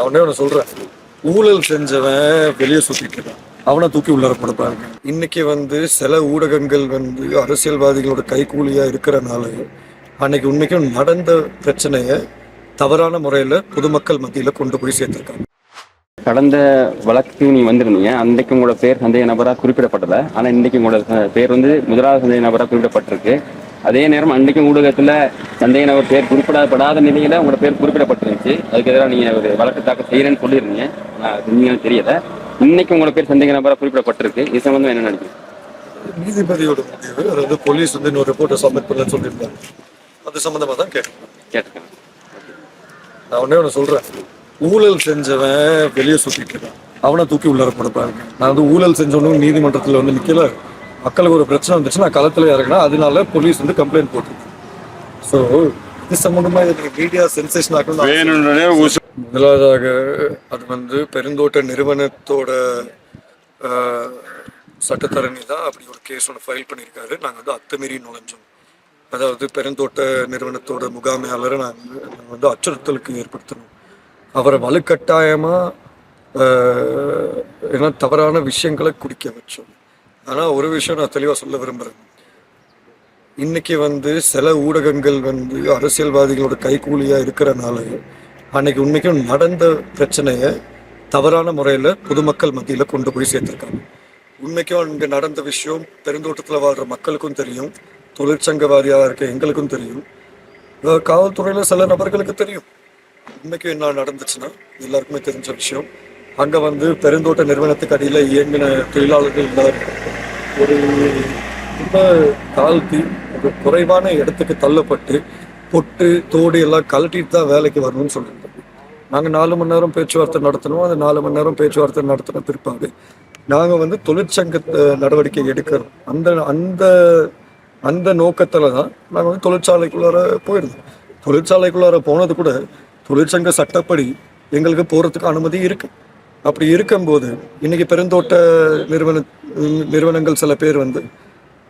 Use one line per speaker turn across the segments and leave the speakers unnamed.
நான் ஒன்னே ஒன்று சொல்கிறேன் ஊழல் செஞ்சவன் வெளியே சுற்றிட்டு இருக்கான் அவனை தூக்கி உள்ளார கொடுப்பாங்க இன்னைக்கு வந்து சில ஊடகங்கள் வந்து அரசியல்வாதிகளோட கைக்கூலியா இருக்கிறனால அன்னைக்கு உண்மைக்கும் நடந்த பிரச்சனையை தவறான முறையில் பொதுமக்கள் மத்தியில் கொண்டு போய் சேர்த்துருக்காங்க.
கடந்த வழக்கு நீ வந்திருந்தீங்க. அன்றைக்கு உங்களோட பேர் சந்தேக நபராக குறிப்பிடப்படல ஆனா இன்னைக்கு உங்களோட பேர் வந்து முதலாவது சந்தேக நபராக குறிப்பிடப்பட்டிருக்கு. அதே நேரம் அன்றைக்கும் ஊடகத்துல சந்தேக நபர் பேர் குறிப்பிடப்படாத நிலையில உங்களோட பேர் குறிப்பிடப்பட்டிருந்துச்சு. அதுக்கு எதிராக நீங்க ஒரு வழக்கு தாக்கல் செய்யறேன்னு சொல்லியிருந்தீங்க. உண்மையானு தெரியல. இன்னைக்கு உங்களோட பேர் சந்தேக நபராக குறிப்பிடப்பட்டிருக்கு. இது சம்பந்தம் என்ன நினைக்கிறீங்க?
நீதிபதியோட முடிவு அதாவது போலீஸ் வந்து இன்னொரு ரிப்போர்ட்டை சப்மிட் பண்ணலன்னு சொல்லியிருந்தாங்க. அது சம்பந்தமா தான் கேட்டேன்.
கேட்டிருக்கேன்
நான் ஒன்னே ஒன்று சொல்றேன். ஊழல் செஞ்சவன் வெளியே சுத்திட்டு இருக்கான். அவனை தூக்கி உள்ளார போடப்பாங்க நான் வந்து ஊழல் செஞ்சவனும் நீதிமன்றத்தில் வந்து நிக்கல. மக்களுக்கு ஒரு பிரச்சனை வந்துச்சு நான் களத்துல இறங்கினா அதனால போலீஸ் வந்து கம்ப்ளைண்ட் போட்டிருக்கு. ஸோ இது சம்பந்தமா இதுக்கு மீடியா சென்சேஷன்
உசு
முதலாவதாக அது வந்து பெருந்தோட்ட நிறுவனத்தோட சட்டத்தரணி தான் அப்படி ஒரு கேஸ் ஒன்று ஃபைல் பண்ணியிருக்காரு. நாங்கள் வந்து அத்துமீறி நுழைஞ்சோம். அதாவது பெருந்தோட்ட நிறுவனத்தோட முகாமையாளரை நாங்கள் வந்து அச்சுறுத்தலுக்கு ஏற்படுத்தணும் அவரை வலுக்கட்டாயமாக ஏன்னா தவறான விஷயங்களை குடிக்க வச்சோம். ஆனால் ஒரு விஷயம் நான் தெளிவாக சொல்ல விரும்புகிறேன் இன்னைக்கு வந்து சில ஊடகங்கள் வந்து அரசியல்வாதிகளோட கைகூலியாக இருக்கிறனால அன்னைக்கு உண்மைக்கும் நடந்த பிரச்சனையை தவறான முறையில் பொதுமக்கள் மத்தியில் கொண்டு போய் சேர்த்துருக்காங்க. உண்மைக்கும் அங்கே நடந்த விஷயம் பெருந்தோட்டத்தில் வாழ்கிற மக்களுக்கும் தெரியும் தொழிற்சங்கவாதியாக இருக்க எங்களுக்கும் தெரியும். காவல்துறையில் சில நபர்களுக்கு தெரியும். உண்மைக்கும் என்ன நடந்துச்சுன்னா எல்லாருக்குமே தெரிஞ்ச விஷயம். அங்க வந்து பெருந்தோட்ட நிறுவனத்துக்கு அடியில இயங்கின தொழிலாளர்கள் எல்லாரும் ஒரு ரொம்ப தாழ்த்தி ஒரு குறைவான இடத்துக்கு தள்ளப்பட்டு பொட்டு தோடு எல்லாம் கழட்டிட்டு தான் வேலைக்கு வரணும்னு சொல்லியிருந்தோம் நாங்கள் நாலு மணி நேரம் பேச்சுவார்த்தை நடத்தணும் அந்த நாலு மணி நேரம் பேச்சுவார்த்தை நடத்தின பிற்பாடு நாங்கள் வந்து தொழிற்சங்க நடவடிக்கை எடுக்கிறோம். அந்த அந்த அந்த நோக்கத்தில் தான் நாங்கள் வந்து தொழிற்சாலைக்குள்ளார போயிருந்தோம். தொழிற்சாலைக்குள்ளார போனது கூட தொழிற்சங்க சட்டப்படி எங்களுக்கு போகிறதுக்கு அனுமதி இருக்குது அப்படி இருக்கும்போது இன்னைக்கு பெருந்தோட்ட நிறுவன நிறுவனங்கள் சில பேர் வந்து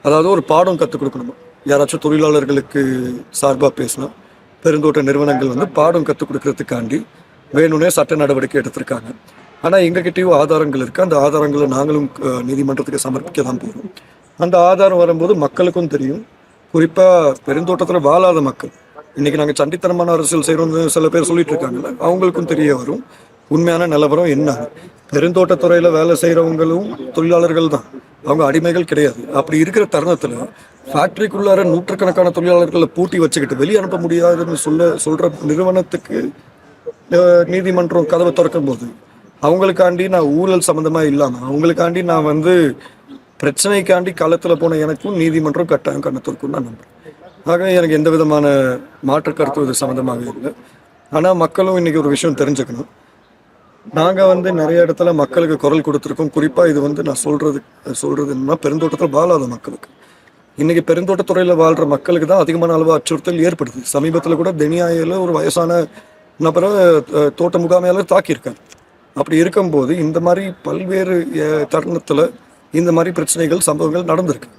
அதாவது ஒரு பாடம் கற்றுக் கொடுக்கணுமா? யாராச்சும் தொழிலாளர்களுக்கு சார்பாக பேசினா பெருந்தோட்ட நிறுவனங்கள் வந்து பாடம் கற்றுக் கொடுக்கறதுக்காண்டி வேணும்னே சட்ட நடவடிக்கை எடுத்திருக்காங்க. ஆனால் எங்ககிட்டயும் ஆதாரங்கள் இருக்குது அந்த ஆதாரங்களை நாங்களும் நீதிமன்றத்துக்கு சமர்ப்பிக்க தான் போகிறோம் அந்த ஆதாரம் வரும்போது மக்களுக்கும் தெரியும். குறிப்பாக பெருந்தோட்டத்தில் வாழாத மக்கள் இன்னைக்கு நாங்கள் சண்டித்தனமான அரசியல் செய்கிறோம்னு சில பேர் சொல்லிட்டு இருக்காங்கல்ல அவங்களுக்கும் தெரிய வரும். உண்மையான நிலவரம் என்ன? பெருந்தோட்டத்துறையில் வேலை செய்கிறவங்களும் தொழிலாளர்கள் தான். அவங்க அடிமைகள் கிடையாது. அப்படி இருக்கிற தருணத்தில் ஃபேக்ட்ரிக்குள்ளார நூற்றுக்கணக்கான தொழிலாளர்களை பூட்டி வச்சுக்கிட்டு வெளியே அனுப்ப முடியாதுன்னு சொல்ல சொல்கிற நிறுவனத்துக்கு நீதிமன்றம் கதவை திறக்கும் போது அவங்களுக்காண்டி நான் ஊழல் சம்மந்தமாக இல்லாமல் அவங்களுக்காண்டி நான் வந்து பிரச்சனைக்காண்டி களத்தில் போன எனக்கும் நீதிமன்றம் கட்டாயம் கண்ணத்திற்கும் நான் நம்புகிறேன் ஆக எனக்கு எந்த விதமான மாற்று கருத்து இது சம்மந்தமாக இல்லை. ஆனால் மக்களும் இன்னைக்கு ஒரு விஷயம் தெரிஞ்சுக்கணும். நாங்கள் வந்து நிறைய இடத்துல மக்களுக்கு குரல் கொடுத்துருக்கோம். குறிப்பாக இது வந்து நான் சொல்கிறது சொல்கிறது என்னன்னா பெருந்தோட்டத்தில் வாழாத மக்களுக்கு. இன்றைக்கி பெருந்தோட்டத்துறையில் வாழ்கிற மக்களுக்கு தான் அதிகமான அளவு அச்சுறுத்தல் ஏற்படுது. சமீபத்தில் கூட தெனியாயில் ஒரு வயசான நபரை தோட்ட முகாமையாளர் தாக்கியிருக்காரு. அப்படி இருக்கும்போது இந்த மாதிரி பல்வேறு தருணத்தில் இந்த மாதிரி பிரச்சனைகள் சம்பவங்கள் நடந்திருக்கு.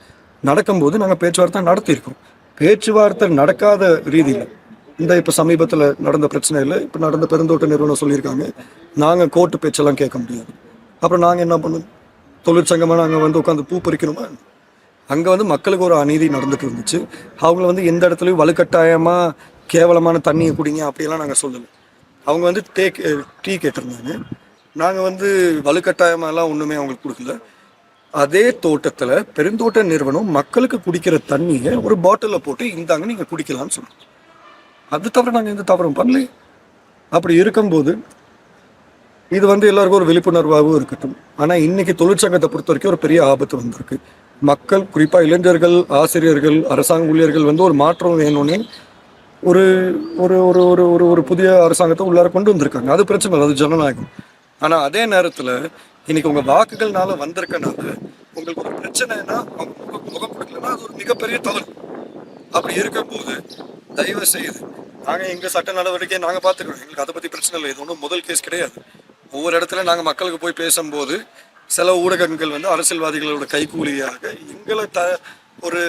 நடக்கும்போது நாங்கள் பேச்சுவார்த்தை நடத்தியிருக்கோம். பேச்சுவார்த்தை நடக்காத ரீதியில். இந்த இப்போ சமீபத்தில் நடந்த பிரச்சனையில் இப்போ நடந்த பெருந்தோட்ட நிறுவனம் சொல்லியிருக்காங்க. நாங்கள் கோர்ட்டு பேச்செல்லாம் கேட்க முடியாது. அப்புறம் நாங்கள் என்ன பண்ணணும்? தொழிற்சங்கமாக நாங்கள் வந்து உட்காந்து பூ பறிக்கணுமா? அங்கே வந்து மக்களுக்கு ஒரு அநீதி நடந்துட்டு இருந்துச்சு. அவங்கள வந்து எந்த இடத்துலையும் வலுக்கட்டாயமாக கேவலமான தண்ணியை குடிங்க அப்படியெல்லாம் நாங்கள் சொல்லலை. அவங்க வந்து டே டீ கேட்டிருந்தாங்க. நாங்கள் வந்து வலுக்கட்டாயமாலாம் ஒன்றுமே அவங்களுக்கு கொடுக்கல. அதே தோட்டத்தில் பெருந்தோட்ட நிறுவனம் மக்களுக்கு குடிக்கிற தண்ணியை ஒரு பாட்டிலில் போட்டு இந்தாங்க நீங்கள் குடிக்கலாம்னு சொன்னோம் அது தவிர நாங்கள் எந்த தவறும் பண்ணல அப்படி இருக்கும்போது இது வந்து எல்லாருக்கும் ஒரு விழிப்புணர்வாகவும் இருக்கட்டும். ஆனால் இன்னைக்கு தொழிற்சங்கத்தை பொறுத்த வரைக்கும் ஒரு பெரிய ஆபத்து வந்திருக்கு. மக்கள் குறிப்பாக இளைஞர்கள் ஆசிரியர்கள் அரசாங்க ஊழியர்கள் வந்து ஒரு மாற்றம் வேணும்னு ஒரு ஒரு ஒரு ஒரு ஒரு ஒரு புதிய அரசாங்கத்தை உள்ளார கொண்டு வந்திருக்காங்க. அது பிரச்சனை இல்லை, அது ஜனநாயகம். ஆனால் அதே நேரத்தில் இன்னைக்கு உங்கள் வாக்குகள்னால வந்திருக்கனால உங்களுக்கு ஒரு பிரச்சனைனா அவங்க முகம் முகம் கொடுக்கலன்னா அது ஒரு மிகப்பெரிய தவறு. அப்படி இருக்கும்போது தயவு செய்து நாங்கள் எங்கள் சட்ட நடவடிக்கையை நாங்கள் பார்த்துக்கிறோம். எங்களுக்கு அதை பற்றி பிரச்சனை இல்லை. இது ஒன்றும் முதல் கேஸ் கிடையாது. ஒவ்வொரு இடத்துல நாங்கள் மக்களுக்கு போய் பேசும்போது சில ஊடகங்கள் வந்து அரசியல்வாதிகளோட கைக்கூலியாக எங்களை த ஒரு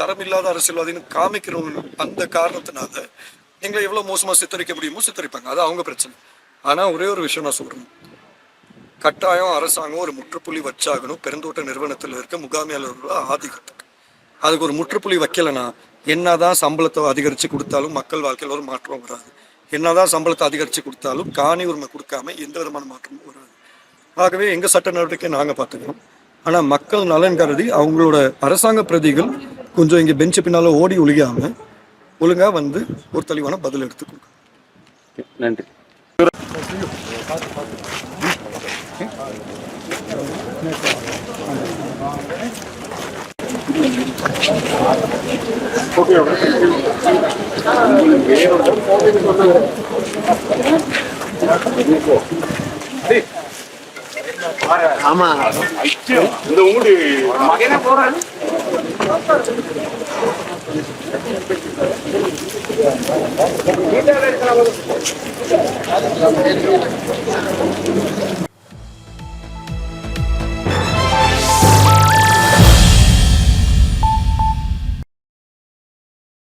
தரமில்லாத அரசியல்வாதின்னு காமிக்கிறவங்க அந்த காரணத்தினால எங்களை எவ்வளோ மோசமாக சித்தரிக்க முடியுமோ சித்தரிப்பாங்க. அது அவங்க பிரச்சனை. ஆனால் ஒரே ஒரு விஷயம் நான் சொல்கிறேன் கட்டாயம் அரசாங்கம் ஒரு முற்றுப்புள்ளி வச்சாகணும். பெருந்தோட்ட நிறுவனத்தில் இருக்க முகாமியாளர்களோட ஆதிக்கத்துக்கு. அதுக்கு ஒரு முற்றுப்புள்ளி வைக்கலைன்னா என்னதான் சம்பளத்தை அதிகரித்து கொடுத்தாலும் மக்கள் வாழ்க்கையில் ஒரு மாற்றம் வராது. என்னதான் சம்பளத்தை அதிகரித்து கொடுத்தாலும் காணி உரிமை கொடுக்காம எந்த விதமான மாற்றமும் வராது. ஆகவே எங்கள் சட்ட நடவடிக்கை நாங்கள் பார்த்துக்கிறோம். ஆனால் மக்கள் நலன் கருதி அவங்களோட அரசாங்க பிரதிகள் கொஞ்சம் இங்கே பெஞ்சு பின்னால் ஓடி ஒழியாமல் ஒழுங்காக வந்து ஒரு தெளிவான பதில் எடுத்து கொடுக்கணும்.
நன்றி. ஆமா. இந்த ஊடி மகனே போறாரு